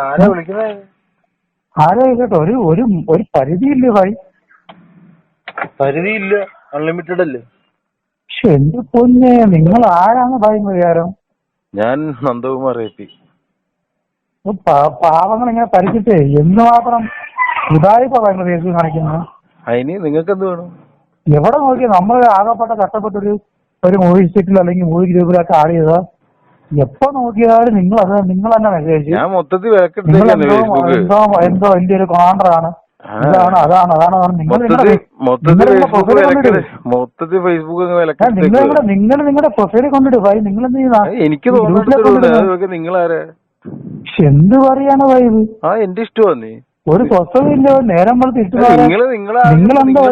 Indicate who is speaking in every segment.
Speaker 1: ആരാ വിളിക്കുന്നത്
Speaker 2: ആരാ ഒരു ഒരു ഒരു പരിധിയില്ലേ ഭായി?
Speaker 1: പരിധിയില്ല. അൺലിമിറ്റഡ് അല്ലേ?
Speaker 2: പക്ഷെ എന്റെ പൊന്നെ നിങ്ങൾ ആരാണ് ഭായി വിചാരം?
Speaker 1: ഞാൻ നന്ദകുമാർ എ പി.
Speaker 2: ഇത് പാ- പാവങ്ങൾ ഇങ്ങനെ പരിച്ചിട്ട് എന്തുമാത്രം ഉദായിപ്പ ഭയങ്കര കേസ് കാണിക്കുന്നത്.
Speaker 1: അതിന് നിങ്ങൾക്ക് എന്ത് വേണം?
Speaker 2: എവിടെ നോക്കി നമ്മൾ ആകപ്പെട്ട കഷ്ടപ്പെട്ടൊരു ഒരു മൂവി സീറ്റിൽ അല്ലെങ്കിൽ മൂവി ഗ്രൂപ്പിലൊക്കെ ആഡ് ചെയ്താ എപ്പോ നോക്കിയാലും നിങ്ങൾ അത് നിങ്ങൾ തന്നെ മെസ്സേജ്
Speaker 1: ഞാൻ മൊത്തത്തിൽ
Speaker 2: നിങ്ങൾ എന്തോ എന്തോ എന്തോ എന്റെ ഒരു
Speaker 1: കോണ്ടറാണ്
Speaker 2: ഇതാണ് അതാണ് അതാണ്. അതാണ്. നിങ്ങൾ
Speaker 1: മൊത്തത്തിൽ
Speaker 2: നിങ്ങളുടെ-
Speaker 1: മൊത്തത്തിൽ
Speaker 2: നിങ്ങൾ നിങ്ങളുടെ
Speaker 1: ഫേസ്ബുക്ക് വിലക്കെടു മൊത്തത്തിൽ ഫേസ്ബുക്ക്
Speaker 2: നിങ്ങൾ നിങ്ങളുടെ നിങ്ങൾ നിങ്ങളുടെ പ്രൊഫൈൽ കൊണ്ടിട്ട് ഭായി നിങ്ങൾ എന്ത് ചെയ്യുന്ന?
Speaker 1: എനിക്ക് തോന്നുന്നുണ്ട് നിങ്ങളാരാ?
Speaker 2: എന്ത് പറയാണ് ഭായി ഇത്?
Speaker 1: ആ എന്റെ ഇഷ്ടമാണ് നീ.
Speaker 2: ഒരു സ്വസ്ഥതയില്ല നേരം ഇട്ട്
Speaker 1: നിങ്ങൾ നിങ്ങളെ
Speaker 2: നിങ്ങൾ എന്താ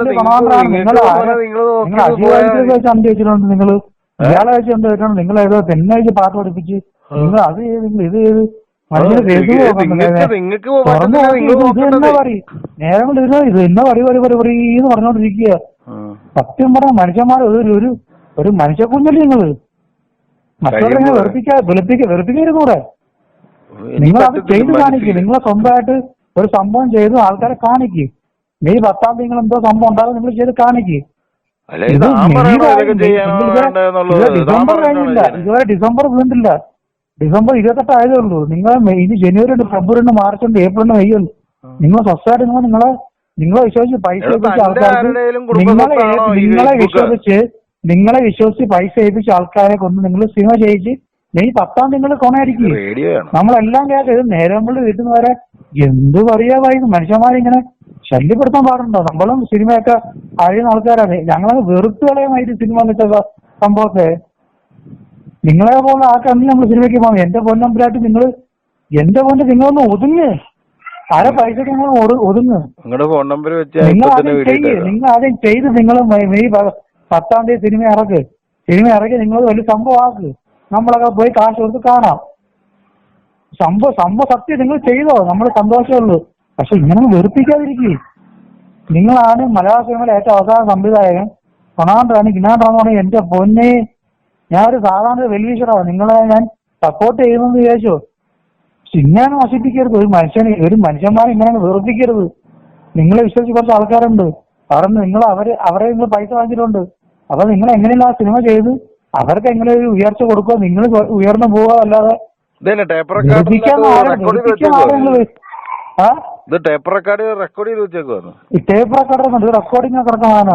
Speaker 2: നിങ്ങൾ
Speaker 1: നിങ്ങൾ
Speaker 2: നിങ്ങൾ അജീവായിട്ട് വെച്ച് നിങ്ങൾ ഇയാളെ എന്താ എന്ത് നിങ്ങൾ ഏതോ പെണ്ണെ പാട്ട് പഠിപ്പിച്ച് നിങ്ങൾ അത് ചെയ്ത് നിങ്ങൾ ഇത് ചെയ്ത് നേരം കൊണ്ട് ഇത് ഇത് എന്നാ പടി പടി പടി പടി എന്ന് പറഞ്ഞോണ്ടിരിക്കുക. സത്യം പറഞ്ഞ മനുഷ്യന്മാരെ ഒരു ഒരു ഒരു മനുഷ്യ കുഞ്ഞല്ലേ നിങ്ങൾ? മറ്റുള്ളവരെ വെറുപ്പിക്കാ വെളുപ്പിക്ക വെറുപ്പിക്കരുത്
Speaker 1: കൂടെ.
Speaker 2: നിങ്ങൾ അത് ചെയ്ത് കാണിക്കും. നിങ്ങളെ സ്വന്തമായിട്ട് ഒരു സംഭവം ചെയ്ത് ആൾക്കാരെ കാണിക്കും. മെയ് പത്താം തീയതി നിങ്ങൾ എന്തോ സംഭവം ഉണ്ടാകും നിങ്ങൾ ചെയ്ത് കാണിക്ക്.
Speaker 1: അല്ല ഇത്
Speaker 2: ഡിസംബർ കഴിഞ്ഞില്ല? ഇതുവരെ ഡിസംബർ വീണ്ടില്ല ഡിസംബർ ഇരുപത്തെട്ട് ആയതേ ഉള്ളൂ. നിങ്ങൾ ഇനി ജനുവരി ഉണ്ട് ഫെബ്രുവരി ഉണ്ട് മാർച്ച് ഉണ്ട് ഏപ്രിൽ ഉണ്ട് മെയ് ഉണ്ട് നിങ്ങൾ സ്വസ്ഥമായിട്ട് നിങ്ങൾ നിങ്ങളെ നിങ്ങളെ വിശ്വസിച്ച് പൈസ ഏൽപ്പിച്ച ആൾക്കാർക്ക് നിങ്ങളെ നിങ്ങളെ വിശ്വസിച്ച് നിങ്ങളെ വിശ്വസിച്ച് പൈസ ഏൽപ്പിച്ച ആൾക്കാരെ കൊണ്ട് നിങ്ങൾ സിനിമ ചെയ്യിച്ച് മെയ് പത്താം നിങ്ങൾ
Speaker 1: കൊണയടിക്കും.
Speaker 2: നമ്മളെല്ലാം കേൾക്കും നേരം നമ്മൾ വീട്ടിൽ നിന്ന് വരെ എന്ത് പറയാ മനുഷ്യന്മാരിങ്ങനെ ശല്യപ്പെടുത്താൻ പാടുണ്ടോ? നമ്മളും സിനിമയൊക്കെ അറിയുന്ന ആൾക്കാരാണ്. ഞങ്ങളെ വെറുത്തു കളയുമായിട്ട് സിനിമ എന്നിട്ട് സംഭവത്തെ നിങ്ങളെ പോലെ ആൾക്കാണെങ്കിൽ നമ്മൾ സിനിമയ്ക്ക് പോകാം. എന്റെ പൊന്നമ്പലായിട്ട് നിങ്ങൾ എന്റെ പൊന്നെ നിങ്ങളൊന്ന് ഒതുങ്ങ്. അര പൈസക്ക് നിങ്ങൾ ഒതു- ഒതുങ്ങ്.
Speaker 1: നിങ്ങളുടെ ഫോൺ നമ്പർ വെച്ച്
Speaker 2: നിങ്ങൾ ആദ്യം ചെയ്യ്. നിങ്ങൾ ആദ്യം ചെയ്ത് നിങ്ങൾ മെയ് പത്താം തീയതി സിനിമ ഇറക്ക്. സിനിമ ഇറക്കി നിങ്ങൾ വലിയ സംഭവം ആക്ക് നമ്മളൊക്കെ പോയി കാശ് കൊടുത്ത് കാണാം. സംഭവം സംഭവം സത്യം നിങ്ങൾ ചെയ്തോ. നമ്മൾ സന്തോഷമുള്ളൂ പക്ഷെ ഇങ്ങനെ വെറുപ്പിക്കാതിരിക്കേ. നിങ്ങളാണ് മലയാള സിനിമയിലെ ഏറ്റവും അവസാന സംവിധായകൻ. ഗിനാണ്ടാന്ന് പറഞ്ഞാൽ എന്റെ പൊന്നെ. ഞാൻ ഒരു സാധാരണ വെൽവിഷറാണ്. നിങ്ങളെ ഞാൻ സപ്പോർട്ട് ചെയ്യുമെന്ന് വിചാരിച്ചു. ഇങ്ങനെ നശിപ്പിക്കരുത്. ഒരു മനുഷ്യനെ ഒരു മനുഷ്യന്മാരെ ഇങ്ങനെ വെറുപ്പിക്കരുത്. നിങ്ങളെ വിശ്വസിച്ച് കുറച്ച് ആൾക്കാരുണ്ട്. കാരണം നിങ്ങൾ അവർ അവരെ നിങ്ങൾ പൈസ വാങ്ങിച്ചിട്ടുണ്ട്. അപ്പൊ നിങ്ങൾ എങ്ങനെയല്ല ആ സിനിമ ചെയ്ത് അവർക്ക് എങ്ങനെ ഒരു ഉയർച്ച കൊടുക്കുക? നിങ്ങൾ ഉയർന്നു പോവുക അല്ലാതെ
Speaker 1: റെക്കോർഡ്
Speaker 2: റെക്കോർഡ്
Speaker 1: ഇത് ടേപ്പ് റെക്കോർഡ് റെക്കോർഡ് ചെയ്ത് വെച്ചേക്കുവാണ്
Speaker 2: ഈ ടേപ്പ് റെക്കോർഡർ റെക്കോർഡിംഗ്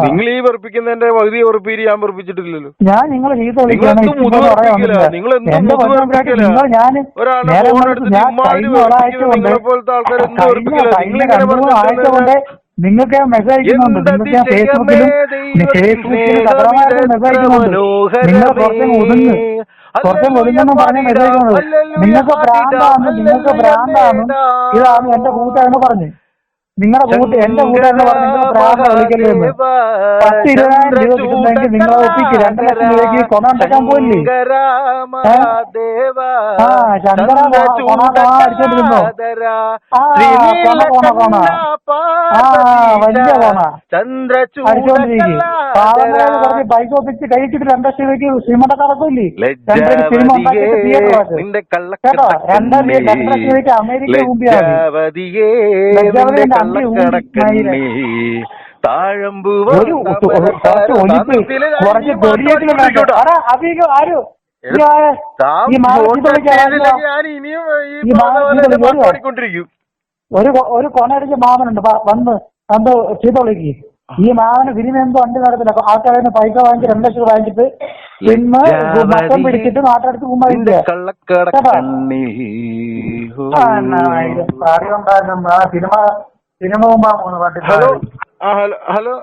Speaker 1: നിങ്ങൾ ഈ വെറുപ്പിക്കുന്നതിന്റെ പകുതി ഉറപ്പീര് ഞാൻ വെറുപ്പിച്ചിട്ടില്ലല്ലോ.
Speaker 2: ഞാൻ
Speaker 1: നിങ്ങൾ
Speaker 2: വിളിക്കുകയാണ്
Speaker 1: എന്ത്
Speaker 2: ഇപ്പൊ
Speaker 1: മുതുക് വെറുപ്പിക്കലാ? നിങ്ങൾ എന്ത്
Speaker 2: എന്റെ
Speaker 1: മുതുക്
Speaker 2: പൊന്നമ്പലത്തിൽ
Speaker 1: വെറുപ്പിക്കലാ?
Speaker 2: നിങ്ങൾ ഞാൻ
Speaker 1: ഒരാളുടെ
Speaker 2: നേരെ
Speaker 1: ഫോൺ
Speaker 2: മറിച്ച്
Speaker 1: എടുത്തിട്ട്
Speaker 2: ഞാൻ
Speaker 1: ഇമ്മാതിരി
Speaker 2: കഴിഞ്ഞ ഒരാഴ്ച കൊണ്ട്
Speaker 1: നിങ്ങളെ പോലത്തെ എന്ത്
Speaker 2: കഴിഞ്ഞ
Speaker 1: വെറുപ്പിക്കലാ?
Speaker 2: കഴിഞ്ഞ
Speaker 1: നിങ്ങൾ ഇങ്ങനെ
Speaker 2: രണ്ടു മൂന്ന് ആഴ്ച കൊണ്ട് നിങ്ങൾക്ക് മെസ്സേജ് അയക്കുന്നുണ്ട്
Speaker 1: എന്തതി
Speaker 2: നിങ്ങൾക്ക് ഞാൻ ഫേസ്ബുക്കിലും
Speaker 1: ജയമേ
Speaker 2: ഫേസ്ബുക്കിൽ മെസ്സേജ് അയക്കുന്നുണ്ട് നിങ്ങൾ കുറച്ചും ഒതുങ്ങ്. കുറച്ചും ഒതുങ്ങെന്ന് പറഞ്ഞ മെസ്സേജ് നിങ്ങൾക്ക് ഭ്രാന്താണ് നിങ്ങൾക്ക് ഭ്രാന്താണ് ഇതാണ് എന്റെ കൂട്ടുകാരന് പറഞ്ഞു. നിങ്ങളുടെ കൂട്ട് എന്റെ പറഞ്ഞു നിങ്ങൾ വിളിക്കല്ലേ എന്ന്. പത്ത് ഇരുപതിനായിരം രൂപ കിട്ടുന്നെങ്കിൽ നിങ്ങൾ ഒപ്പിക്ക് രണ്ട് ലക്ഷം രൂപയ്ക്ക് കൊണ്ടാണ്ടാക്കാൻ പോയില്ലേ? ആ ശങ്കര അടിച്ചോണ്ടിരുന്നോ? ആ കൊണ കൊണ കൊണ. ആ വലിയ കൊണ. അടിച്ചോണ്ടിരിക്കും പൈസ ഒപ്പിച്ച് കഴിച്ചിട്ട് രണ്ട് ലക്ഷം രൂപയ്ക്ക് സിനിമയുടെ കടക്കില്ലേ രണ്ടര സിനിമ ഉണ്ടാക്കിയിട്ട് തിയേറ്റർ
Speaker 1: നിന്റെ
Speaker 2: കേട്ടോ? രണ്ടര രണ്ട് ലക്ഷം രൂപയ്ക്ക് അമേരിക്ക മുമ്പിയാണ്
Speaker 1: താഴമ്പു
Speaker 2: ഒരു അധികം ആരും? ഒരു ഒരു കൊണയടിച്ച മാമനുണ്ട്. വന്ന് എന്തോ ചീത്ത വിളിക്ക്. ഈ മാമന് സിനിമ എന്തോ വണ്ടി നടത്തില്ല. ആൾക്കാരെ പൈസ വാങ്ങിച്ച് രണ്ട് ലക്ഷം വാങ്ങിച്ചിട്ട് പിന്നെ മൊത്തം പിടിച്ചിട്ട് നാട്ടടുത്ത്
Speaker 1: പോകുമ്പോഴില്ല
Speaker 2: സിനിമ?
Speaker 1: കണ്ണീ
Speaker 2: സിനിമ സിനിമ മുമ്പാ മൂന്ന് പാട്ട്
Speaker 1: ഹലോ ആ ഹലോ ഹലോ